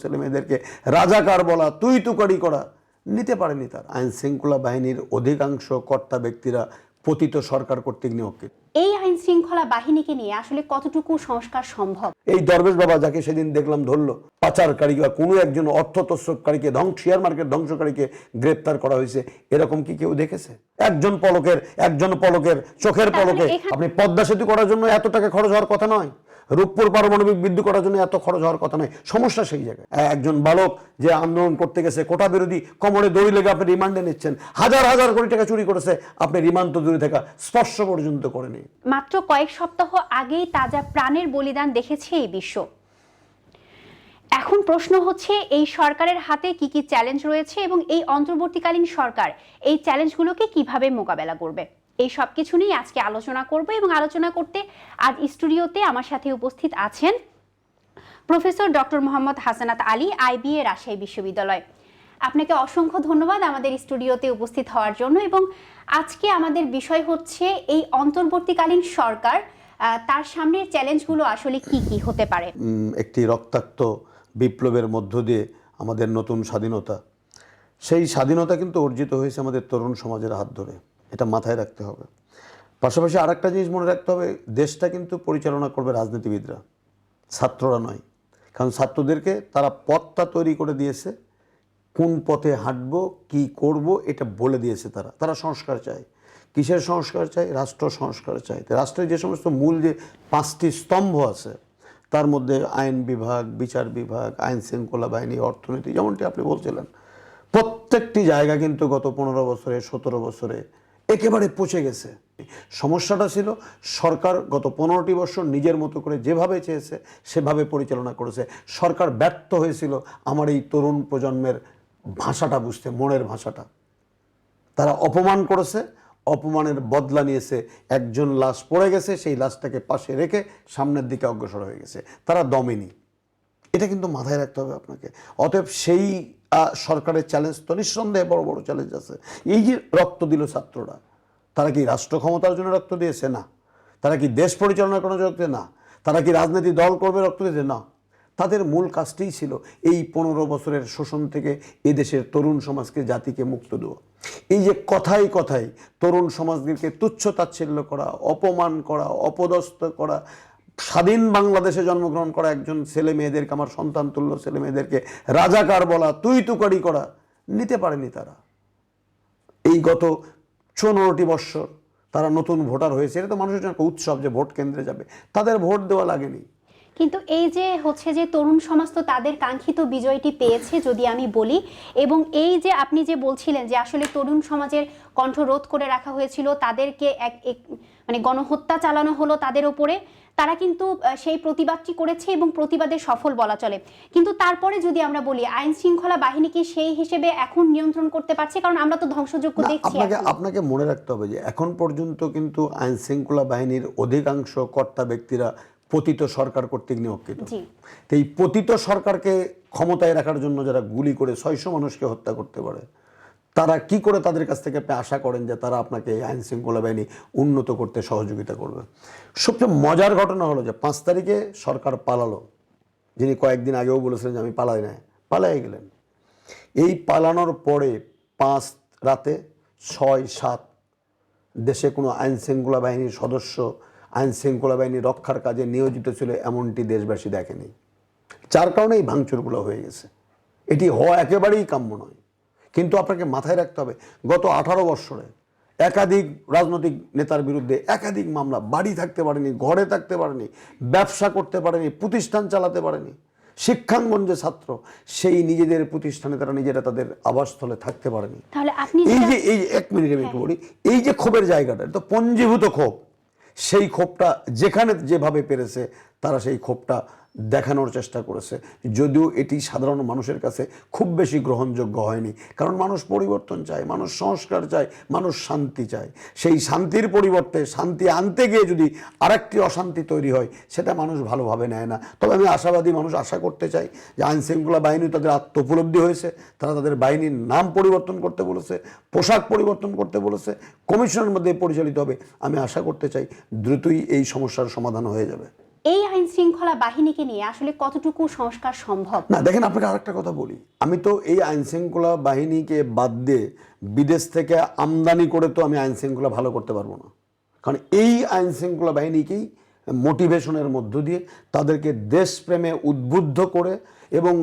ছেলে মেয়েদেরকে রাজাকার বলা, তুই তুকারি করা, নিতে পারেনি তার। আইন শৃঙ্খলা বাহিনীর অধিকাংশ কর্তা ব্যক্তিরা পতিত সরকার কর্তৃক নিয়োগকৃত। এই আইন শৃঙ্খলা বাহিনীকে নিয়ে আসলে কতটুকু সংস্কার সম্ভব? এই দরবেশ বাবা যাকে সেদিন দেখলাম ধরলো পাচারকারী বা কোনো একজন অর্থ তস্করকারীকে ধ্বংস শেয়ার মার্কেট ধ্বংসকারীকে গ্রেপ্তার করা হয়েছে এরকম কি কেউ দেখেছে? একজন পলকের একজন পলকের চোখের পলকে। আপনি পদ্মা সেতু করার জন্য এত টাকা খরচ হওয়ার কথা নয়। রূপপুর পারমাণবিক বিদ্যুৎ করার জন্য এত খরচ হওয়ার কথা নয়। সমস্যা সেই জায়গায়। একজন বালক যে আন্দোলন করতে গেছে কোটা বিরোধী কোমরে দড়ি লেগে আপনি রিমান্ডে নিচ্ছেন হাজার হাজার কোটি টাকা চুরি করেছে আপনি রিমান্ড তো দূরে থাকা স্পর্শ পর্যন্ত করেনি। মাত্র কয়েক সপ্তাহ আগেই তাজা প্রাণের বলিদান দেখেছে এই বিশ্ব। এখন প্রশ্ন হচ্ছে, এই সরকারের হাতে কি কি চ্যালেঞ্জ রয়েছে এবং এই অন্তর্বর্তীকালীন সরকার এই চ্যালেঞ্জগুলোকে কীভাবে মোকাবেলা করবে? এই সব কিছু নিয়ে আজকে আলোচনা করব এবং আলোচনা করতে আজ স্টুডিওতে আমার সাথে উপস্থিত আছেন professor doctor Mohammad Hasanat Ali IBA Rajshahi বিশ্ববিদ্যালয়। আপনাকে অসংখ্য ধন্যবাদ আমাদের স্টুডিওতে উপস্থিত হওয়ার জন্য এবং আজকে আমাদের বিষয় হচ্ছে এই অন্তর্বর্তীকালীন সরকার তার সামনের চ্যালেঞ্জগুলো আসলে কি কি হতে পারে? একটি রক্তাক্ত বিপ্লবের মধ্য দিয়ে আমাদের নতুন স্বাধীনতা। সেই স্বাধীনতা কিন্তু অর্জিত হয়েছে আমাদের তরুণ সমাজের হাত ধরে। এটা মাথায় রাখতে হবে। পাশাপাশি আর একটা জিনিস মনে রাখতে হবে, দেশটা কিন্তু পরিচালনা করবে রাজনীতিবিদরা। ছাত্ররা নয়। কারণ ছাত্রদেরকে তারা পথটা তৈরি করে দিয়েছে। কোন পথে হাঁটবো, কি করব, এটা বলে দিয়েছে তারা। তারা সংস্কার চায়। কিসের সংস্কার চায়? রাষ্ট্র সংস্কার চায়। রাষ্ট্রের যে সমস্ত মূল যে পাঁচটি স্তম্ভ আছে, তার মধ্যে আইন বিভাগ, বিচার বিভাগ, আইন শৃঙ্খলা বাহিনী, অর্থনীতি, যেমনটি আপনি বলছিলেন, প্রত্যেকটি জায়গা কিন্তু গত পনেরো বছরে, সতেরো বছরে একেবারে পচে গেছে। সমস্যাটা ছিল, সরকার গত পনেরোটি বছর নিজের মতো করে যেভাবে চেয়েছে, সেভাবে পরিচালনা করেছে। সরকার ব্যর্থ হয়েছিল, আমার এই তরুণ প্রজন্মের ভাষাটা বুঝতে, মনের ভাষাটা। তারা অপমান করেছে, অপমানের বদলা নিয়েছে। একজন লাশ পড়ে গেছে, সেই লাশটাকে পাশে রেখে সামনের দিকে অগ্রসর হয়ে গেছে। তারা দমেনি এটা কিন্তু মাথায় রাখতে হবে আপনাকে। অতএব সেই সরকারের চ্যালেঞ্জ তো নিঃসন্দেহে বড় বড় চ্যালেঞ্জ আছে। এই যে রক্ত দিল ছাত্ররা, তারা কি রাষ্ট্র ক্ষমতার জন্য রক্ত দিয়েছে? না। তারা কি দেশ পরিচালনা করার জন্য? না। তারা কি রাজনীতি দল করবে রক্ত দিয়েছে? না। তাদের মূল কাজটিই ছিল এই পনেরো বছরের শোষণ থেকে এদেশের তরুণ সমাজকে জাতিকে মুক্ত দেওয়া। এই যে কথাই কথাই তরুণ সমাজদেরকে তুচ্ছ তাচ্ছিল্য করা, অপমান করা, অপদস্থ করা, স্বাধীন বাংলাদেশে জন্মগ্রহণ করা একজন ছেলে মেয়েদেরকে, আমার সন্তান তুল্য ছেলে মেয়েদেরকে রাজাকার বলা তুই তুকারি করা, নিতে পারেনি তারা। এই গত পনেরোটি বৎসর তারা নতুন ভোটার হয়েছে, এটা তো মানুষের জন্য উৎসব যে ভোট কেন্দ্রে যাবে, তাদের ভোট দেওয়া লাগেনি। কিন্তু এই যে হচ্ছে যে তরুণ সমাজ তো তাদের কাঙ্ক্ষিত বিজয়টি পেয়েছে যদি আমি বলি এবং এই যে আপনি যে বলছিলেন যে আসলে তরুণ সমাজের কণ্ঠ রোধ করে রাখা হয়েছিল তাদেরকে এক এক- মানে গণহত্যা চালানো হলো তাদের ওপরে তারা কিন্তু সেই প্রতিবাদটি করেছে এবং প্রতিবাদে সফল বলা চলে। কিন্তু তারপরে যদি আমরা বলি আইন শৃঙ্খলা বাহিনী কি সেই হিসেবে এখন নিয়ন্ত্রণ করতে পারছে? কারণ আমরা তো ধ্বংসযোগ্য দেখছি আপনাকে আপনাকে মনে রাখতে হবে যে এখন পর্যন্ত কিন্তু আইন শৃঙ্খলা বাহিনীর অধিকাংশ কর্তা ব্যক্তিরা পতিত সরকার কর্তৃক নিয়োগকৃত। তো এই পতিত সরকারকে ক্ষমতায় রাখার জন্য যারা গুলি করে ছয়শো মানুষকে হত্যা করতে পারে তারা কি করে তাদের কাছ থেকে আপনি আশা করেন যে তারা আপনাকে এই আইন শৃঙ্খলা বাহিনী উন্নত করতে সহযোগিতা করবে? সবচেয়ে মজার ঘটনা হলো যে পাঁচ তারিখে সরকার পালালো। যিনি কয়েকদিন আগেও বলেছিলেন যে আমি পালাই না পালাই গেলেন। এই পালানোর পরে পাঁচ রাতে ছয় সাত দেশে কোনো আইন শৃঙ্খলা বাহিনীর সদস্য আইন শৃঙ্খলা বাহিনী রক্ষার কাজে নিয়োজিত ছিল এমনটি দেশবাসী দেখেনি। যার কারণে এই ভাঙচুরগুলো হয়ে গেছে। এটি হওয়া একেবারেই কাম্য নয়। কিন্তু আপনাকে মাথায় রাখতে হবে গত আঠারো বৎসরে একাধিক রাজনৈতিক নেতার বিরুদ্ধে একাধিক মামলা বাড়ি থাকতে পারেনি ঘরে থাকতে পারেনি ব্যবসা করতে পারেনি প্রতিষ্ঠান চালাতে পারেনি শিক্ষাঙ্গন যে ছাত্র সেই নিজেদের প্রতিষ্ঠানে তারা নিজেরা তাদের আবাসস্থলে থাকতে পারেনি। এই যে এই এক মিনিট আমি একটু বলি এই যে ক্ষোভের জায়গাটা তো পঞ্জীভূত ক্ষোভ। সেই ক্ষোভটা যেখানে যেভাবে পেরেছে তারা সেই ক্ষোভটা দেখানোর চেষ্টা করেছে। যদিও এটি সাধারণ মানুষের কাছে খুব বেশি গ্রহণযোগ্য হয়নি। কারণ মানুষ পরিবর্তন চায়, মানুষ সংস্কার চায়, মানুষ শান্তি চায়। সেই শান্তির পরিবর্তে শান্তি আনতে গিয়ে যদি আরেকটি অশান্তি তৈরি হয়, সেটা মানুষ ভালোভাবে নেয় না। তবে আমি আশাবাদী মানুষ আশা করতে চাই যে আইনশৃঙ্খলা বাহিনী তাদের আত্মোপলব্ধি হয়েছে, তারা তাদের বাহিনীর নাম পরিবর্তন করতে বলেছে, পোশাক পরিবর্তন করতে বলেছে, কমিশনের মধ্যে পরিচালিত হবে। আমি আশা করতে চাই দ্রুতই এই সমস্যার সমাধান হয়ে যাবে। এই আইন শৃঙ্খলা বাহিনীকে নিয়ে আসলে কতটুকু সংস্কার সম্ভব? না, দেখেন, আপনাকে আরেকটা কথা বলি। আমি তো এই আইন শৃঙ্খলা বাহিনীকে বাদ দিয়ে বিদেশ থেকে আমদানি করে তো আমি আইন শৃঙ্খলা ভালো করতে পারব না। কারণ এই আইন শৃঙ্খলা বাহিনীকেই মোটিভেশনের মধ্য দিয়ে তাদেরকে দেশপ্রেমে উদ্বুদ্ধ করে এবং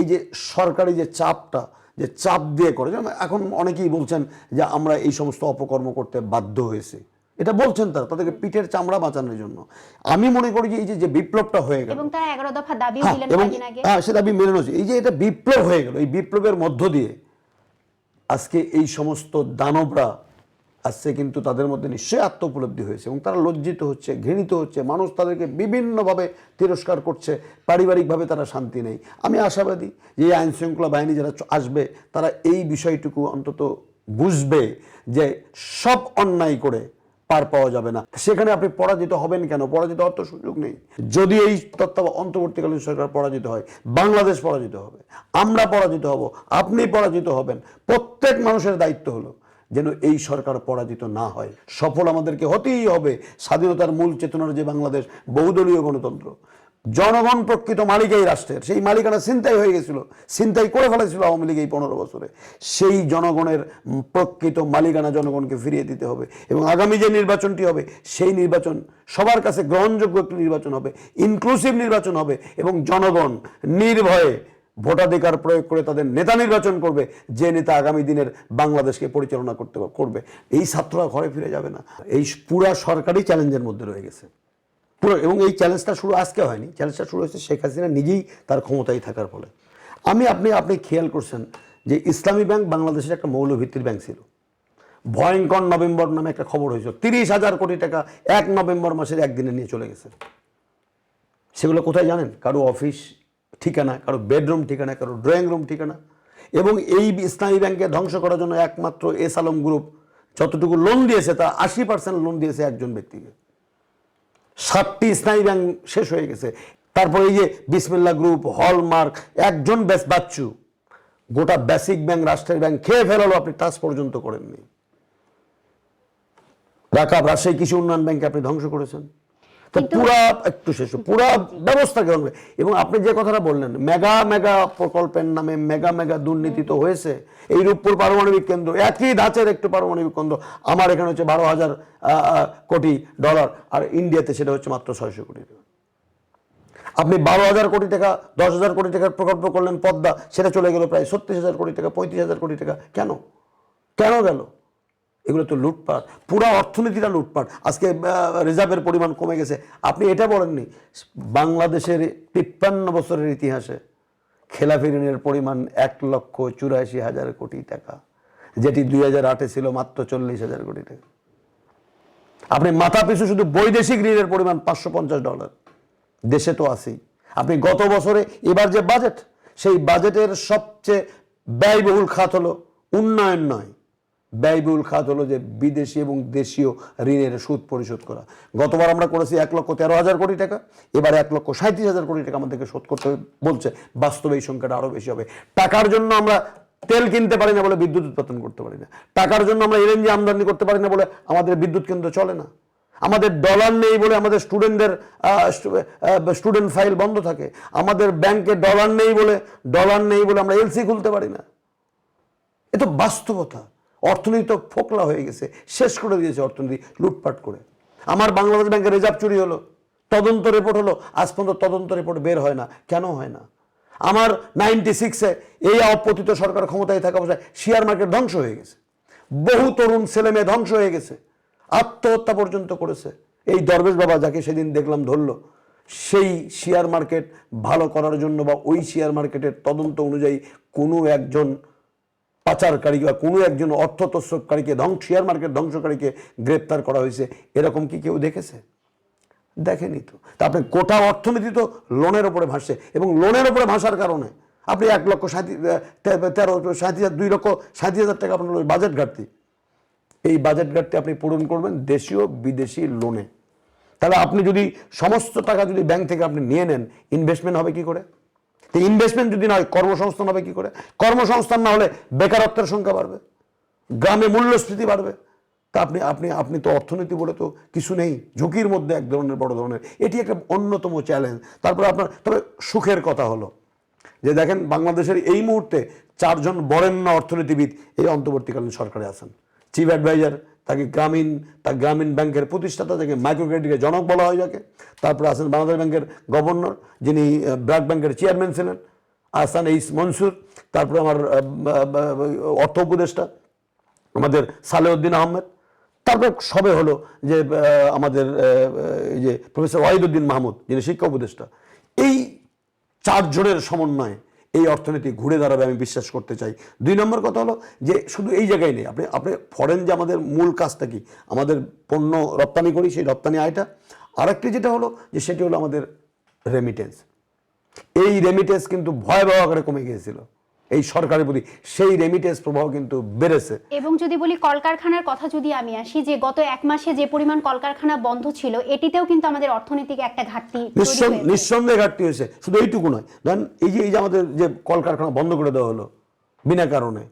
এই যে সরকারি যে চাপটা, যে চাপ দিয়ে করে, যেমন এখন অনেকেই বলছেন যে আমরা এই সমস্ত অপকর্ম করতে বাধ্য হয়েছি। এটা বলছেন তারা তাদেরকে পিঠের চামড়া বাঁচানোর জন্য। আমি মনে করি যে এই যে- বিপ্লবটা হয়ে গেল। এবং তারা এগারো দফা দাবিও হ্যাঁ, দিলেন কয়েকদিন আগে। হ্যাঁ সেটা আমি মেনে নিচ্ছি এই যে এটা বিপ্লব হয়ে গেল এই বিপ্লবের মধ্য দিয়ে আজকে এই সমস্ত দানবরা আসছে কিন্তু তাদের মধ্যে নিশ্চয়ই আত্ম উপলব্ধি হয়েছে এবং তারা লজ্জিত হচ্ছে ঘৃণিত হচ্ছে। মানুষ তাদেরকে বিভিন্নভাবে তিরস্কার করছে পারিবারিকভাবে তারা শান্তি নেই। আমি আশাবাদী যে এই আইন শৃঙ্খলা বাহিনী যারা আসবে তারা এই বিষয়টুকু অন্তত বুঝবে যে সব অন্যায় করে পার পাওয়া যাবে না। সেখানে আপনি পরাজিত হবেন কেন? পরাজিত হওয়ার তো সুযোগ নেই। যদি এই তত্ত্ব অন্তর্বর্তীকালীন সরকার পরাজিত হয়, বাংলাদেশ পরাজিত হবে, আমরা পরাজিত হব, আপনি পরাজিত হবেন, প্রত্যেক মানুষের দায়িত্ব হলো যেন এই সরকার পরাজিত না হয়। সফল আমাদেরকে হতেই হবে। স্বাধীনতার মূল চেতনার যে বাংলাদেশ, বহুদলীয় গণতন্ত্র জনগণ প্রকৃত মালিক এই রাষ্ট্রের। সেই মালিকানা ছিনতাই হয়ে গেছিল, ছিনতাই করে ফেলেছিল আওয়ামী লীগ এই পনেরো বছরে। সেই জনগণের প্রকৃত মালিকানা জনগণকে ফিরিয়ে দিতে হবে এবং আগামী যে নির্বাচনটি হবে, সেই নির্বাচন সবার কাছে গ্রহণযোগ্য একটি নির্বাচন হবে ইনক্লুসিভ নির্বাচন হবে এবং জনগণ নির্ভয়ে ভোটাধিকার প্রয়োগ করে তাদের নেতা নির্বাচন করবে, যে নেতা আগামী দিনের বাংলাদেশকে পরিচালনা করতে করবে। এই ছাত্ররা ঘরে ফিরে যাবে না। এই পুরা সরকারি চ্যালেঞ্জের মধ্যে রয়ে গেছে। পুরো, এবং এই চ্যালেঞ্জটা শুরু, আজকে হয়নি। চ্যালেঞ্জটা শুরু হয়েছে শেখ হাসিনা নিজেই তার ক্ষমতায় থাকার ফলে। আমি, আপনি আপনি খেয়াল করছেন যে ইসলামী ব্যাংক বাংলাদেশের একটা মৌলভিত্তির ব্যাংক ছিল। ভয়ঙ্কর নভেম্বর নামে একটা খবর হয়েছিল। তিরিশ হাজার কোটি টাকা এক নভেম্বর মাসের একদিনে নিয়ে চলে গেছে। সেগুলো কোথায় জানেন? কারও অফিস ঠিকানা, কারও বেডরুম ঠিকানা, কারও ড্রয়িং রুম ঠিকানা। এবং এই ইসলামী ব্যাংকে ধ্বংস করার জন্য একমাত্র এস আলম গ্রুপ যতটুকু লোন দিয়েছে, তা আশি পার্সেন্ট লোন দিয়েছে একজন ব্যক্তিকে। সাতটি স্নায়ু ব্যাংক শেষ হয়ে গেছে। তারপরে এই যে বিসমিল্লা গ্রুপ, হলমার্ক, একজন ব্যাস বাচ্চু, গোটা বেসিক ব্যাংক রাষ্ট্রের ব্যাংক খেয়ে ফেলালো, আপনি টাচ পর্যন্ত করেননি। রাকাব, রাজশাহী কিছু উন্নয়ন ব্যাংকে আপনি ধ্বংস করেছেন। তো পুরা একটু শেষ পুরা ব্যবস্থাকে ধ্বংস এবং আপনি যে কথাটা বললেন মেগা মেগা প্রকল্পের নামে মেগা মেগা দুর্নীতি তো হয়েছে। এই রূপপুর পারমাণবিক কেন্দ্র একই ধাঁচের একটু পারমাণবিক কেন্দ্র। আমার এখানে হচ্ছে বারো হাজার কোটি ডলার আর ইন্ডিয়াতে সেটা হচ্ছে মাত্র ছয়শো কোটি টাকা আপনি বারো হাজার কোটি টাকা দশ হাজার কোটি টাকার প্রকল্প করলেন পদ্মা সেটা চলে গেল প্রায় ছত্রিশ হাজার কোটি টাকা পঁয়ত্রিশ হাজার কোটি টাকা। কেন? কেন গেল? এগুলো তো লুটপাট, পুরা অর্থনীতিটা লুটপাট। আজকে রিজার্ভের পরিমাণ কমে গেছে। আপনি এটা বলেননি, বাংলাদেশের তিপ্পান্ন বছরের ইতিহাসে খেলাফি ঋণের পরিমাণ এক লক্ষ চুরাশি হাজার কোটি টাকা, যেটি দুই হাজার আটে ছিল মাত্র চল্লিশ হাজার কোটি টাকা। আপনি মাথা পিছু শুধু বৈদেশিক ঋণের পরিমাণ পাঁচশো পঞ্চাশ ডলার। দেশে তো আছেই। আপনি গত বছরে, এবার যে বাজেট, সেই বাজেটের সবচেয়ে ব্যয়বহুল খাত হলো উন্নয়ন নয়। ব্যয়বহুল খাত হলো যে বিদেশি এবং দেশীয় ঋণের সুদ পরিশোধ করা। গতবার আমরা করেছি এক লক্ষ তেরো হাজার কোটি টাকা, এবার এক লক্ষ সাঁত্রিশ হাজার কোটি টাকা আমাদেরকে শোধ করতে বলছে। বাস্তবে এই সংখ্যাটা আরও বেশি হবে। টাকার জন্য আমরা তেল কিনতে পারি না বলে বিদ্যুৎ উৎপাদন করতে পারি না। টাকার জন্য আমরা এলএনজি আমদানি করতে পারি না বলে আমাদের বিদ্যুৎ কেন্দ্র চলে না। আমাদের ডলার নেই বলে আমাদের স্টুডেন্টদের স্টুডেন্ট ফাইল বন্ধ থাকে। আমাদের ব্যাংকে ডলার নেই বলে, ডলার নেই বলে আমরা এলসি খুলতে পারি না। এ তো বাস্তবতা। অর্থনীতি তো ফোকলা হয়ে গেছে, শেষ করে দিয়েছে অর্থনীতি, লুটপাট করে। আমার বাংলাদেশ ব্যাংকের রিজার্ভ চুরি হলো, তদন্ত রিপোর্ট হলো, আজ পর্যন্ত তদন্ত রিপোর্ট বের হয় না। কেন হয় না? আমার নাইনটি সিক্সে এই অপতিত সরকার ক্ষমতায় থাকা অবস্থায় শেয়ার মার্কেট ধ্বংস হয়ে গেছে। বহু তরুণ ছেলে মেয়ে ধ্বংস হয়ে গেছে। আত্মহত্যা পর্যন্ত করেছে। এই দরবেশ বাবা যাকে সেদিন দেখলাম ধরলো, সেই শেয়ার মার্কেট ভালো করার জন্য বা ওই শেয়ার মার্কেটের তদন্ত অনুযায়ী কোনো একজন পাচারকারী বা কোনো একজন অর্থ তস্যকারীকে ধ্বংস শেয়ার মার্কেট ধ্বংসকারীকে গ্রেপ্তার করা হয়েছে, এরকম কি কেউ দেখেছে? দেখেনি তো। তা আপনি গোটা অর্থনীতি তো লোনের ওপরে ভাসছে, এবং লোনের ওপরে ভাসার কারণে আপনি এক লক্ষ সাঁত্রিশ তেরো সাঁত্রিশ হাজার, দুই লক্ষ সাঁত্রিশ হাজার টাকা আপনার বাজেট ঘাটতি। এই বাজেট ঘাটতি আপনি পূরণ করবেন দেশীয়, বিদেশি লোনে। তাহলে আপনি যদি সমস্ত টাকা যদি ব্যাংক থেকে আপনি নিয়ে নেন ইনভেস্টমেন্ট হবে কি করে? তো ইনভেস্টমেন্ট যদি না হয় কর্মসংস্থান হবে কি করে? কর্মসংস্থান না হলে বেকারত্বের সংখ্যা বাড়বে, গ্রামে মূল্যস্ফীতি বাড়বে। তা আপনি আপনি আপনি তো অর্থনীতি বলে তো কিছু নেই, ঝুঁকির মধ্যে এক ধরনের, বড় ধরনের। এটি একটা অন্যতম চ্যালেঞ্জ তারপরে আপনার, তবে সুখের কথা হলো যে দেখেন, বাংলাদেশের এই মুহূর্তে চারজন বরেণ্য অর্থনীতিবিদ এই অন্তর্বর্তীকালীন সরকারে আছেন। চিফ অ্যাডভাইজার তাকে গ্রামীণ, তার গ্রামীণ ব্যাংকের প্রতিষ্ঠাতা তাকে মাইক্রো ক্রেডিটের জনক বলা হয় যাকে। তারপরে আছেন বাংলাদেশ ব্যাংকের গভর্নর, যিনি ব্র্যাক ব্যাংকের চেয়ারম্যান ছিলেন। আসান এইস মনসুর, তারপরে আমার অর্থ উপদেষ্টা, আমাদের সালেউদ্দিন আহমেদ। তারপর সবে হলো যে আমাদের এই যে প্রফেসর ওয়াহিদুদ্দিন মাহমুদ, যিনি শিক্ষা উপদেষ্টা। এই চারজনের সমন্বয়ে এই অর্থনীতি ঘুরে দাঁড়াবে আমি বিশ্বাস করতে চাই। দুই নম্বর কথা হলো যে শুধু এই জায়গায় নেই, আপনি আপনি ফরেন যে আমাদের মূল কাজটা কি, আমাদের পণ্য রপ্তানি করি সেই রপ্তানি আয়টা। আরেকটি যেটা হলো যে সেটি হলো আমাদের রেমিটেন্স এই রেমিটেন্স কিন্তু ভয়াবহ আকারে কমে গিয়েছিল। এই সরকারের প্রতি সেই রেমিটেন্স প্রবাহ কিন্তু বেড়েছে। এবং যদি বলি কলকারখানার কথা যদি আমি আসি যে গত এক মাসে যে পরিমাণ কলকারখানা বন্ধ ছিল এটিতেও কিন্তু আমাদের অর্থনৈতিক একটা ঘাটতি নিঃসন্দেহে ঘাটতি হয়েছে। শুধু এইটুকু নয়। ধরেন এই যে এই যে আমাদের যে কলকারখানা বন্ধ করে দেওয়া হলো বিনা কারণে।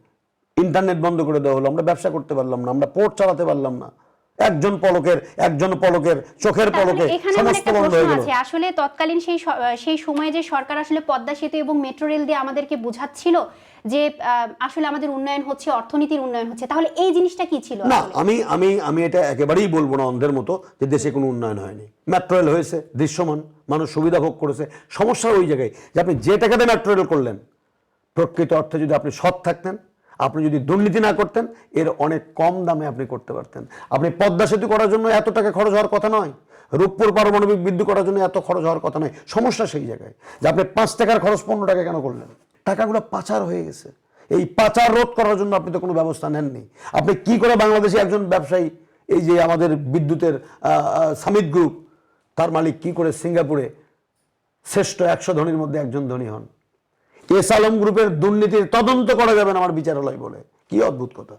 ইন্টারনেট বন্ধ করে দেওয়া হলো আমরা ব্যবসা করতে পারলাম না আমরা পোর্ট চালাতে পারলাম না। একজন পলকের একজন পলকের চোখের পলকে সমস্ত বন্ধ হয়ে গেল। আসলে তৎকালীন সেই সেই সময়ে যে সরকার আসলে পদ্মা সেতু এবং মেট্রো রেল দিয়ে আমাদেরকে বুঝাচ্ছিল যে আসলে আমাদের উন্নয়ন হচ্ছে অর্থনীতির উন্নয়ন হচ্ছে তাহলে এই জিনিসটা কি ছিল না আমি আমি আমি এটা একেবারেই বলব না অন্ধের মতো যে দেশে কোনো উন্নয়ন হয়নি। মেট্রো রেল হয়েছে দৃশ্যমান মানুষ সুবিধা ভোগ করেছে। সমস্যা ওই জায়গায় যে আপনি যে টাকাতে মেট্রো রেল করলেন প্রকৃত অর্থে যদি আপনি সৎ থাকতেন আপনি যদি দুর্নীতি না করতেন, এর অনেক কম দামে আপনি করতে পারতেন। আপনি পদ্মা সেতু করার জন্য এত টাকা খরচ হওয়ার কথা নয়। রূপপুর পারমাণবিক বিদ্যুৎ করার জন্য এত খরচ হওয়ার কথা নয়। সমস্যা সেই জায়গায় যে আপনি পাঁচ টাকার খরচ পনেরো টাকা কেন করলেন? টাকাগুলো পাচার হয়ে গেছে। এই পাচার রোধ করার জন্য আপনি তো কোনো ব্যবস্থা নেননি। আপনি কি করে বাংলাদেশে একজন ব্যবসায়ী, এই যে আমাদের বিদ্যুতের সামিট গ্রুপ তার মালিক কি করে সিঙ্গাপুরে শ্রেষ্ঠ একশো ধনীর মধ্যে একজন ধনী হন? এস আলম গ্রুপের দুর্নীতির তদন্ত করা যাবে না আমার বিচারালয় বলে। কি অদ্ভুত কথা।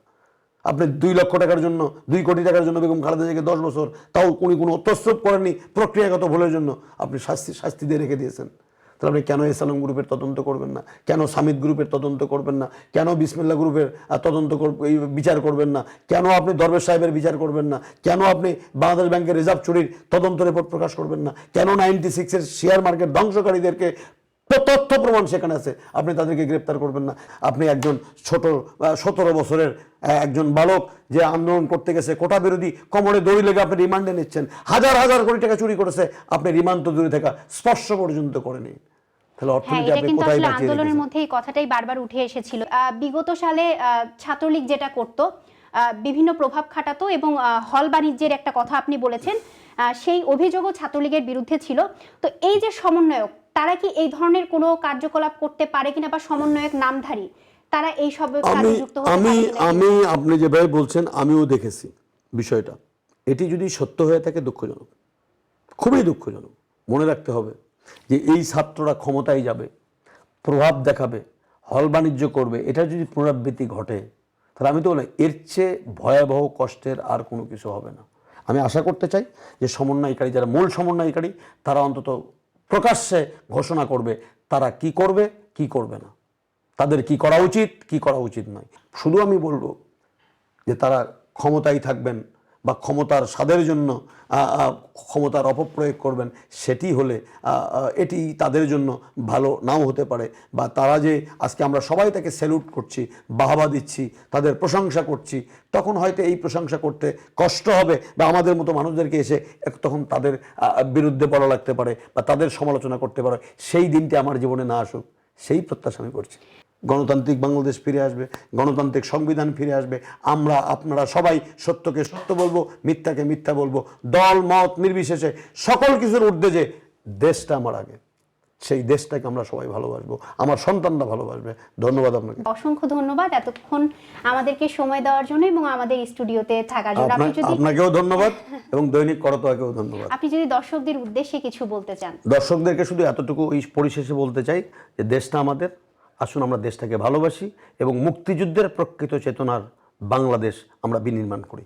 আপনি দুই লক্ষ টাকার জন্য, দুই কোটি টাকার জন্য বেগম খালেদা জিয়াকে দশ বছর, তাও উনি কোনো অত্যস্রোপ করেননি প্রক্রিয়াগত ভুলের জন্য। আপনি শাস্তি শাস্তি দিয়ে রেখে দিয়েছেন। তাহলে আপনি কেন এস আলম গ্রুপের তদন্ত করবেন না? কেন সামিদ গ্রুপের তদন্ত করবেন না? কেন বিসমিল্লা গ্রুপের তদন্ত বিচার করবেন না? কেন আপনি দরবেশ সাহেবের বিচার করবেন না? কেন আপনি বাংলাদেশ ব্যাংকের রিজার্ভ চুরির তদন্ত রিপোর্ট প্রকাশ করবেন না? কেন নাইনটি সিক্সের শেয়ার মার্কেট ধ্বংসকারীদেরকে তথ্য প্রমাণ সেখানে আছে। আপনি তাদেরকে গ্রেপ্তার করবেন না। আপনি একজন ছোট সতেরো বছরের একজন বালক যে আন্দোলন করতে গেছে কোটা বিরোধী কোমরে দড়ি লেগে আপনি রিমান্ডে নিচ্ছেন হাজার হাজার কোটি টাকা চুরি করেছে আপনি রিমান্ড তো দূরে থাকা স্পর্শ পর্যন্ত করেনি হ্যাঁ আন্দোলনের মধ্যে এই কথাটাই বারবার উঠে এসেছিল। বিগত সালে ছাত্রলীগ যেটা করত আহ, বিভিন্ন প্রভাব খাটাতো এবং হল বাণিজ্যের একটা কথা আপনি বলেছেন সেই অভিযোগও ছাত্রলীগের বিরুদ্ধে ছিল। তো এই যে সমন্বয়ক তারা কি এই ধরনের কোনো কার্যকলাপ করতে পারে কিনা বা সমন্বয়ক নামধারী? তারা এই সব আমি আমি আমি আপনি যেভাবে বলছেন আমিও দেখেছি বিষয়টা। এটি যদি সত্য হয়ে থাকে দুঃখজনক। খুবই দুঃখজনক। মনে রাখতে হবে যে এই ছাত্ররা ক্ষমতায় যাবে প্রভাব দেখাবে হল বাণিজ্য করবে। এটা যদি পুনরাবৃত্তি ঘটে তাহলে আমি তো বলি এর চেয়ে ভয়াবহ কষ্টের আর কোনো কিছু হবে না। আমি আশা করতে চাই যে সমন্বয়কারী যারা মূল সমন্বয়কারী তারা অন্তত প্রকাশ্যে ঘোষণা করবে, তারা কি করবে কি করবে না। তাদের কি করা উচিত, কি করা উচিত নয়। শুধু আমি বলব যে তারা ক্ষমতায় থাকবেন বা ক্ষমতার স্বাদের জন্য ক্ষমতার অপপ্রয়োগ করবেন, সেটি হলে এটি তাদের জন্য ভালো নাও হতে পারে। বা তারা যে আজকে আমরা সবাই তাকে স্যালুট করছি, বাহাবা দিচ্ছি, তাদের প্রশংসা করছি, তখন হয়তো এই প্রশংসা করতে কষ্ট হবে বা আমাদের মতো মানুষদেরকে এসে তখন তাদের বিরুদ্ধে বলা লাগতে পারে বা তাদের সমালোচনা করতে পারে। সেই দিনটি আমার জীবনে না আসুক, সেই প্রত্যাশা আমি করছি। গণতান্ত্রিক বাংলাদেশ ফিরে আসবে গণতান্ত্রিক সংবিধান ফিরে আসবে। আমরা আপনারা সবাই সত্যকে সত্য বলব মিথ্যাকে মিথ্যা বলব। দল মত নির্বিশেষে সকল কিছুর ঊর্ধ্বে যে দেশটা আমার আগে সেই দেশটাকে আমরা সবাই ভালোবাসবো। আমার সন্তানরা ভালোবাসবে। ধন্যবাদ আপনাকে। অসংখ্য ধন্যবাদ এতক্ষণ আমাদেরকে সময় দেওয়ার জন্য এবং আমাদের স্টুডিওতে থাকার জন্য। আপনি যদি আপনাকেও ধন্যবাদ এবং দৈনিক করতোয়াকেও ধন্যবাদ। আপনি যদি দর্শকদের উদ্দেশ্যে কিছু বলতে চান। দর্শকদেরকে শুধু এতটুকু এই পরিশেষে বলতে চাই যে দেশটা আমাদের আসুন আমরা দেশটাকে ভালোবাসি এবং মুক্তিযুদ্ধের প্রকৃত চেতনার বাংলাদেশ আমরা বিনির্মাণ করি।